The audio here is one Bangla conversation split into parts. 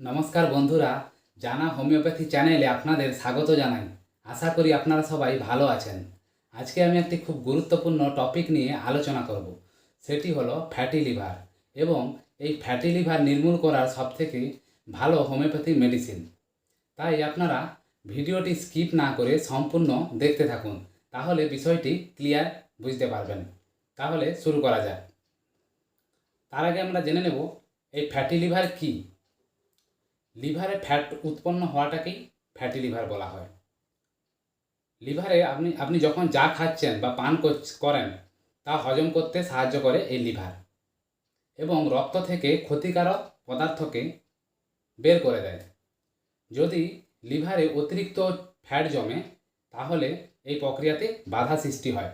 নমস্কার বন্ধুরা, জানা হোমিওপ্যাথি চ্যানেলে আপনাদের স্বাগত জানাই। আশা করি আপনারা সবাই ভালো আছেন। আজকে আমি একটি খুব গুরুত্বপূর্ণ টপিক নিয়ে আলোচনা করব। সেটি হলো ফ্যাটি লিভার এবং এই ফ্যাটি লিভার নির্মূল করার সবথেকে ভালো হোমিওপ্যাথি মেডিসিন। তাই আপনারা ভিডিওটি স্কিপ না করে সম্পূর্ণ দেখতে থাকুন, তাহলে বিষয়টি ক্লিয়ার বুঝতে পারবেন। তাহলে শুরু করা যাক। তার আগে আমরা জেনে নেব, এই ফ্যাটি লিভার কী? লিভারে ফ্যাট উৎপন্ন হওয়াটাকেই ফ্যাটি লিভার বলা হয়। লিভারে আপনি আপনি যখন যা খাচ্ছেন বা পান করেন, তা হজম করতে সাহায্য করে এই লিভার এবং রক্ত থেকে ক্ষতিকারক পদার্থকে বের করে দেয়। যদি লিভারে অতিরিক্ত ফ্যাট জমে, তাহলে এই প্রক্রিয়াতে বাধা সৃষ্টি হয়।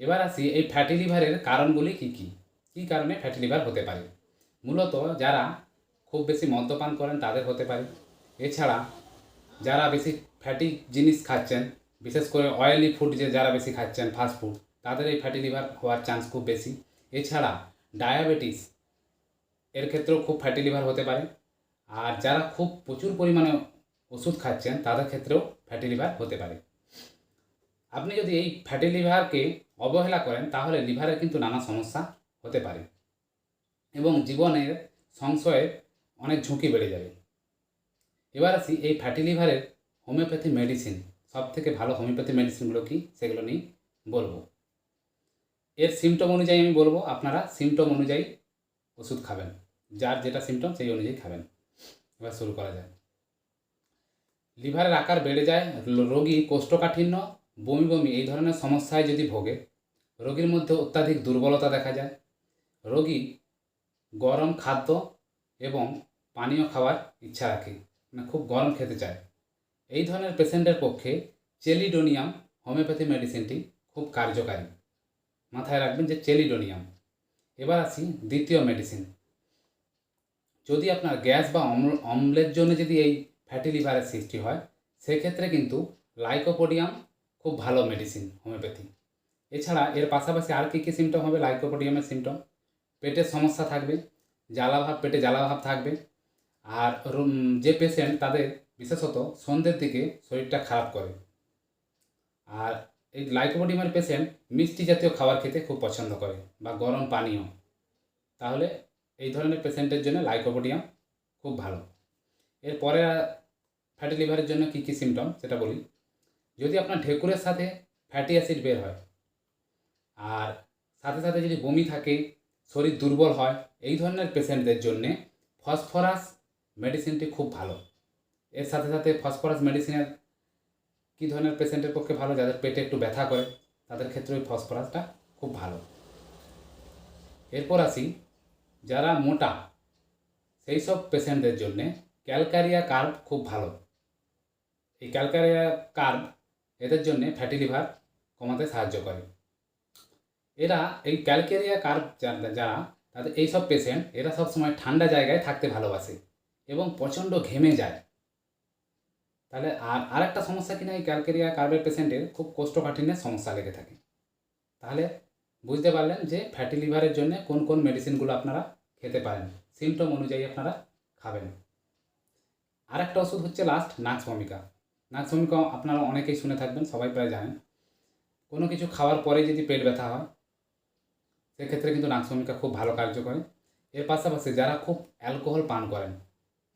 এবার আসি এই ফ্যাটি লিভারের কারণগুলি কী কী? কী কারণে ফ্যাটি লিভার হতে পারে? মূলত যারা খুব বেশি মদ্যপান করেন তাদের হতে পারে। এছাড়া যারা বেশি ফ্যাটি জিনিস খাচ্ছেন, বিশেষ করে অয়েলি ফুড যে যারা বেশি খাচ্ছেন ফাস্ট ফুড তাদের এই ফ্যাটি লিভার হওয়ার চান্স খুব বেশি। এছাড়া ডায়াবেটিস এর ক্ষেত্রেও খুব ফ্যাটি লিভার হতে পারে। আর যারা খুব প্রচুর পরিমাণে ওষুধ খাচ্ছেন, তাদের ক্ষেত্রেও ফ্যাটি লিভার হতে পারে। আপনি যদি এই ফ্যাটি লিভারকে অবহেলা করেন, তাহলে লিভারের কিন্তু নানা সমস্যা হতে পারে। এবং জীবনের সংশয়ের অনেক ঝুঁকি বেড়ে যাবে। এবার আসি এই ফ্যাটি লিভারের হোমিওপ্যাথি মেডিসিন সব থেকে ভালো হোমিওপ্যাথি মেডিসিনগুলো কি? সেগুলো নিয়ে বলব। এর সিমটম অনুযায়ী আমি বলব, আপনারা সিমটম অনুযায়ী ওষুধ খাবেন। যার যেটা সিমটম সেই অনুযায়ী খাবেন। এবার শুরু করা যায় লিভারের আকার বেড়ে যায়, রোগী কোষ্ঠকাঠিন্য, বমি বমি, এই ধরনের সমস্যায় যদি ভোগে, রোগীর মধ্যে অত্যাধিক দুর্বলতা দেখা যায়। রোগী গরম খাদ্য এবং পানীয় খাওয়ার ইচ্ছা রাখে মানে খুব গরম খেতে চায়। এই ধরনের পেশেন্টের পক্ষে চেলিডোনিয়াম হোমিওপ্যাথি মেডিসিনটি খুব কার্যকারী। মাথায় রাখবেন যে চেলিডোনিয়াম। এবার আসি দ্বিতীয় মেডিসিন। যদি আপনার গ্যাস বা অম্ল, অম্লের জন্য যদি এই ফ্যাটি লিভারের সৃষ্টি হয়, সেক্ষেত্রে কিন্তু লাইকোপোডিয়াম খুব ভালো মেডিসিন হোমিওপ্যাথি। এছাড়া এর পাশাপাশি আর কী কী সিমটম হবে? লাইকোপোডিয়ামের সিমটম পেটের সমস্যা থাকবে জ্বালাভাব পেটে জ্বালাভাব থাকবে আর যে পেশেন্ট তাদের বিশেষত সন্ধ্যের দিকে শরীরটা খারাপ করে। আর এই লাইকোপোডিয়ামের পেশেন্ট মিষ্টি জাতীয় খাবার খেতে খুব পছন্দ করে বা গরম পানীয়। তাহলে এই ধরনের পেশেন্টের জন্য লাইকোপোডিয়াম খুব ভালো। এরপরে ফ্যাটি লিভারের জন্য কী কী সিমটম সেটা বলি। যদি আপনার ঢেকুরের সাথে ফ্যাটি অ্যাসিড বের হয়, আর সাথে সাথে যদি বমি থাকে, শরীর দুর্বল হয়, এই ধরনের পেশেন্টদের জন্যে ফসফরাস মেডিসিনটি খুব ভালো। এর সাথে সাথে ফসফরাস মেডিসিনের কী ধরনের পেশেন্টের পক্ষে ভালো? যাদের পেটে একটু ব্যথা করে, তাদের ক্ষেত্রে ওই ফসফরাসটা খুব ভালো। এরপর আসি, যারা মোটা সেই সব পেশেন্টদের জন্যে ক্যালকারিয়া কার্ভ খুব ভালো। এই ক্যালকারিয়া কার্ভ এদের জন্যে ফ্যাটি লিভার কমাতে সাহায্য করে। এরা এই ক্যালকেরিয়া কার্ভ যারা, তাদের এইসব পেশেন্ট, এরা সবসময় ঠান্ডা জায়গায় থাকতে ভালোবাসে। এবং প্রচণ্ড ঘেমে যায়। তাহলে আর, আরেকটা সমস্যা কিনা এই ক্যালকেরিয়া কার্বের পেশেন্টের খুব কোষ্ঠকাঠিন্যের সমস্যা লেগে থাকে। তাহলে বুঝতে পারলেন যে ফ্যাটি লিভারের জন্য কোন কোন মেডিসিনগুলো আপনারা খেতে পারেন। সিমটম অনুযায়ী আপনারা খাবেন। আরেকটা ওষুধ হচ্ছে লাস্ট নাক্স ভূমিকা নাক্স ভূমিকা আপনারা অনেকেই শুনে থাকবেন, সবাই প্রায় জানেন। কোনো কিছু খাওয়ার পরে যদি পেট ব্যথা হয়, সেক্ষেত্রে কিন্তু নাক্স ভূমিকা খুব ভালো কার্য করে। এর পাশাপাশি যারা খুব অ্যালকোহল পান করেন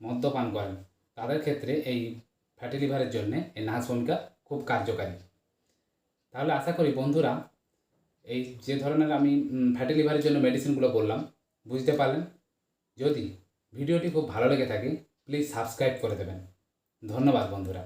মদ্যপান করেন। তাদের ক্ষেত্রে এই ফ্যাটি লিভারের জন্যে এই নাচ ভূমিকা খুব কার্যকারী। তাহলে আশা করি বন্ধুরা, এই যে ধরনের আমি ফ্যাটি লিভারের জন্য মেডিসিনগুলো বললাম, বুঝতে পারলেন? যদি ভিডিওটি খুব ভালো লেগে থাকে প্লিজ সাবস্ক্রাইব করে দেবেন। ধন্যবাদ বন্ধুরা।